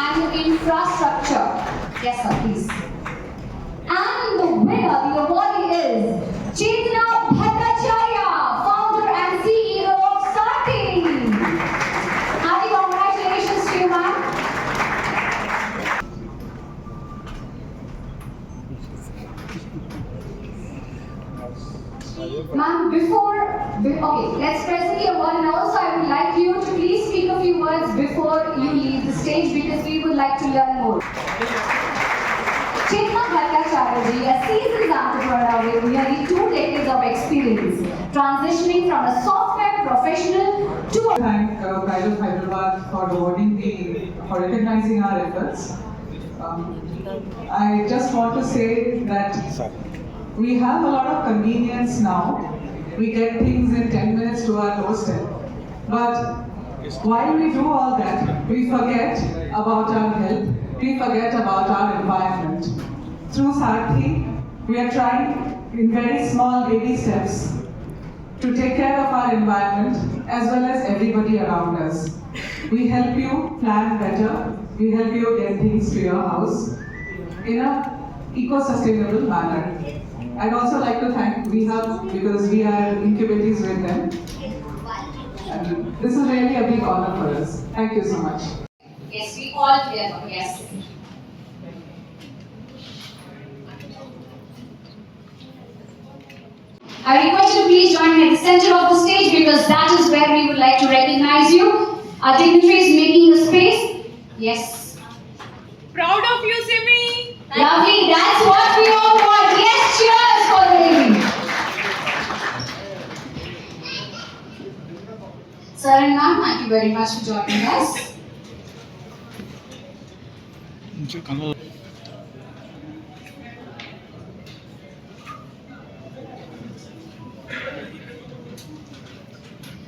and infrastructure. Yes, sir, please. Ma'am, before, be- okay, let's present the award and also I would like you to please speak a few words before you leave the stage because we would like to learn more. Chetna Bhattacharya ji, a seasoned entrepreneur with nearly two decades of experience, transitioning from a software professional to a thank uh, Pride of Hyderabad for awarding the, for recognizing our efforts. Um, I just want to say that we have a lot of convenience now. We get things in 10 minutes to our doorstep. But while we do all that, we forget about our health, we forget about our environment. Through Sarthi, we are trying in very small baby steps to take care of our environment as well as everybody around us. We help you plan better, we help you get things to your house in a eco-sustainable manner. I'd also like to thank VHub because we are incubators with them. And this is really a big honor for us. Thank you so much. Yes, we all together, yes. I request you please join me at the center of the stage because that is where we would like to recognize you. Our dignitaries making the space. Yes. Proud of you, Simi. Lovely, that's what we all want. Yes, cheers for the lady. Sir and ma'am, thank you very much for joining us.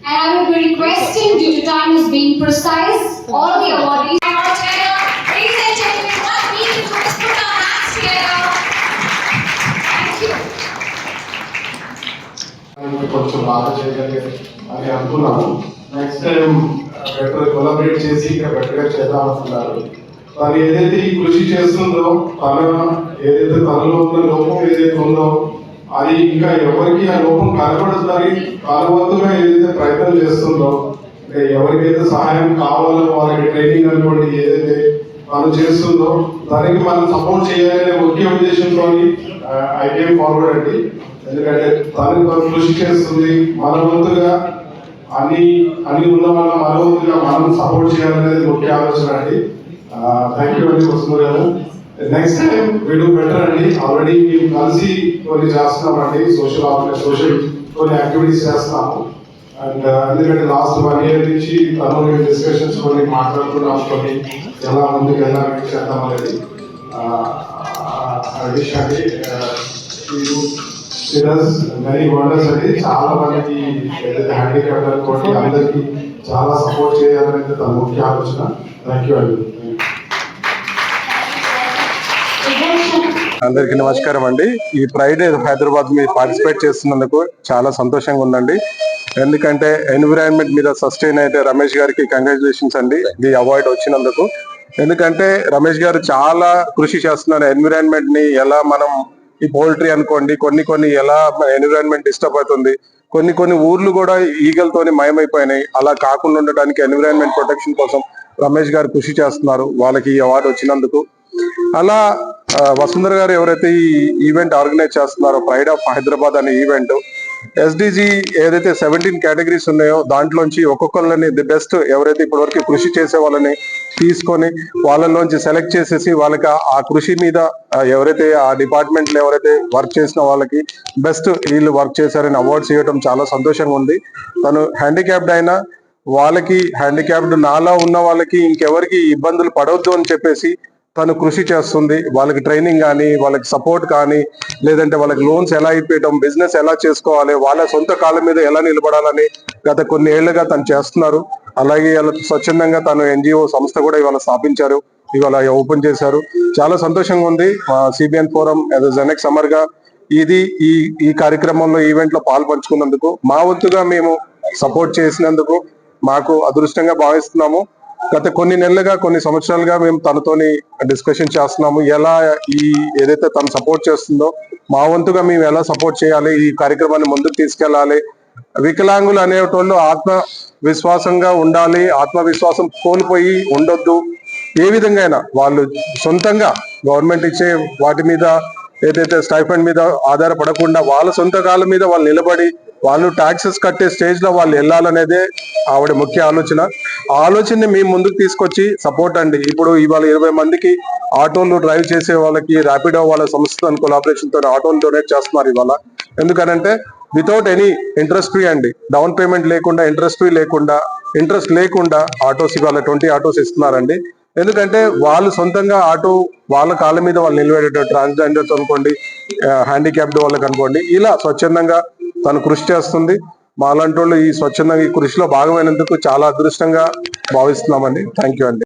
And I will be requesting, due to time is being precise, all the awardees. Ladies and gentlemen, what we need to do is put our hands together. Thank you. మనకి కొంచెం బాగా చేయగలిగే అని అనుకున్నాము next time better collaborate చేసి ఇంకా బెటర్గా చేద్దాం అనుకున్నారు. తను ఏదైతే ఈ కృషి చేస్తుందో తన ఏదైతే తనలో ఉన్న లోపం ఏదైతే ఉందో అది ఇంకా ఎవరికి ఆ లోపం కనబడుతుందని కనబడుతుగా ఏదైతే ప్రయత్నం చేస్తుందో ఎవరికైతే సహాయం కావాలో వాళ్ళకి ట్రైనింగ్ అనుకోండి ఏదైతే తను చేస్తుందో దానికి మనం సపోర్ట్ చేయాలనే ముఖ్య ఉద్దేశంతో ఐ ఫార్వర్డ్ అండి. ఎందుకంటే తను కృషి చేస్తుంది మన వంతుగా అన్ని అన్ని ఉన్న వాళ్ళ మరోగా మనం సపోర్ట్ చేయాలనేది ముఖ్య ఆలోచన అండి థ్యాంక్ యూ అండి వస్తున్నారు గారు నెక్స్ట్ టైం వీడు బెటర్ అండి ఆల్రెడీ మేము కలిసి కొన్ని చేస్తున్నామండి సోషల్ సోషల్ కొన్ని యాక్టివిటీస్ చేస్తున్నాము అండ్ ఎందుకంటే లాస్ట్ వన్ ఇయర్ నుంచి తను డిస్కషన్స్ కొన్ని మాట్లాడుతున్నాం కొన్ని ఎలా ముందుకు ఎలా చేద్దాం అనేది విషయాన్ని అండి డస్ వెరీ వండర్స్ అండి చాలా మందికి ఏదైతే హ్యాండిక్యాప్ అనుకోండి అందరికి చాలా సపోర్ట్ చేయాలనేది తన ముఖ్య ఆలోచన. థ్యాంక్ యూ అండి అందరికీ నమస్కారం అండి. ఈ ప్రైడ్ హైదరాబాద్ మీరు పార్టిసిపేట్ చేస్తున్నందుకు చాలా సంతోషంగా ఉందండి. ఎందుకంటే ఎన్విరాన్మెంట్ మీద సస్టైన్ అయితే రమేష్ గారికి కంగ్రాచులేషన్స్ అండి. ఈ అవార్డ్ వచ్చినందుకు. ఎందుకంటే రమేష్ గారు చాలా కృషి చేస్తున్నారు. ఎన్విరాన్మెంట్ని ఎలా మనం ఈ పౌల్ట్రీ అనుకోండి కొన్ని కొన్ని ఎలా ఎన్విరాన్మెంట్ డిస్టర్బ్ అవుతుంది కొన్ని కొన్ని ఊర్లు కూడా ఈగలతోని మయమైపోయినాయి. అలా కాకుండా ఉండడానికి ఎన్విరాన్మెంట్ ప్రొటెక్షన్ కోసం రమేష్ గారు కృషి చేస్తున్నారు వాళ్ళకి ఈ అవార్డు వచ్చినందుకు. అలా వసుంధర గారు ఎవరైతే ఈ ఈవెంట్ ఆర్గనైజ్ చేస్తున్నారో ప్రైడ్ ఆఫ్ హైదరాబాద్ అనే ఈవెంట్ ఎస్డిజి ఏదైతే సెవెంటీన్ కేటగిరీస్ ఉన్నాయో దాంట్లోంచి ఒక్కొక్కళ్ళని ది బెస్ట్ ఎవరైతే ఇప్పటివరకు కృషి చేసే వాళ్ళని తీసుకొని వాళ్ళలోంచి సెలెక్ట్ చేసేసి వాళ్ళకి ఆ- కృషి మీద ఎవరైతే ఆ డిపార్ట్మెంట్లో ఎవరైతే వర్క్ చేసిన వాళ్ళకి బెస్ట్ వీళ్ళు వర్క్ చేశారని అవార్డ్స్ ఇవ్వడం చాలా సంతోషంగా ఉంది. తను హ్యాండిక్యాప్డ్ అయినా వాళ్ళకి హ్యాండిక్యాప్డ్ నాలా ఉన్న వాళ్ళకి ఇంకెవరికి ఇబ్బందులు పడవద్దు అని చెప్పేసి తను కృషి చేస్తుంది. వాళ్ళకి ట్రైనింగ్ కానీ వాళ్ళకి సపోర్ట్ కానీ లేదంటే వాళ్ళకి లోన్స్ ఎలా ఇప్పించడం బిజినెస్ ఎలా చేసుకోవాలి వాళ్ళ సొంత కాళ్ళ మీద ఎలా నిలబడాలని గత కొన్ని ఏళ్ళుగా తను చేస్తున్నారు. అలాగే ఇలా స్వచ్ఛందంగా తను ఎన్జిఓ సంస్థ కూడా ఇవాళ స్థాపించారు. ఇవాళ ఓపెన్ చేశారు. చాలా సంతోషంగా ఉంది. సిబిఎన్ ఫోరం జెనెక్ సమ్మర్గా ఇది ఈ ఈ కార్యక్రమంలో ఈవెంట్లో పాల్పంచుకున్నందుకు మా వంతుగా మేము సపోర్ట్ చేసినందుకు మాకు అదృష్టంగా భావిస్తున్నాము. గత కొన్ని నెలలుగా కొన్ని సంవత్సరాలుగా మేము తనతోని డిస్కషన్ చేస్తున్నాము. ఎలా ఈ ఏదైతే తను సపోర్ట్ చేస్తుందో మా వంతుగా మేము ఎలా సపోర్ట్ చేయాలి ఈ కార్యక్రమాన్ని ముందుకు తీసుకెళ్ళాలి వికలాంగులు అనేటోళ్ళు ఆత్మ విశ్వాసంగా ఉండాలి ఆత్మవిశ్వాసం కోల్పోయి ఉండొద్దు. ఏ విధంగా అయినా వాళ్ళు సొంతంగా గవర్నమెంట్ ఇచ్చే వాటి మీద ఏదైతే స్టైఫండ్ మీద ఆధారపడకుండా వాళ్ళ సొంత కాలం మీద వాళ్ళు నిలబడి వాళ్ళు టాక్సెస్ కట్టే స్టేజ్లో వాళ్ళు వెళ్ళాలనేదే ఆవిడ ముఖ్య ఆలోచన. ఆ ఆలోచనని మేము ముందుకు తీసుకొచ్చి సపోర్ట్ అండి. ఇప్పుడు ఇవాళ ఇరవై మందికి ఆటోలు డ్రైవ్ చేసే వాళ్ళకి ర్యాపిడో వాళ్ళ సంస్థ కొలాబరేషన్తో ఆటోలు డొనేట్ చేస్తున్నారు ఇవాళ. ఎందుకనంటే వితౌట్ ఎనీ ఇంట్రెస్ట్ ఫ్రీ అండి. డౌన్ పేమెంట్ లేకుండా ఇంట్రెస్ట్ ఫ్రీ లేకుండా ఇంట్రెస్ట్ లేకుండా ఆటోస్ ఇవాళ ట్వంటీ ఆటోస్ ఇస్తున్నారండి. ఎందుకంటే వాళ్ళు సొంతంగా ఆటో వాళ్ళ కాళ్ళ మీద వాళ్ళు నిలబడేటట్టు ట్రాన్స్జెండర్స్ అనుకోండి హ్యాండిక్యాప్డ్ వాళ్ళకి అనుకోండి ఇలా స్వచ్ఛందంగా తను కృషి చేస్తుంది. మాలాంటి వాళ్ళు ఈ స్వచ్ఛందంగా ఈ కృషిలో భాగమైనందుకు చాలా అదృష్టంగా భావిస్తున్నామండి. థ్యాంక్ యూ అండి.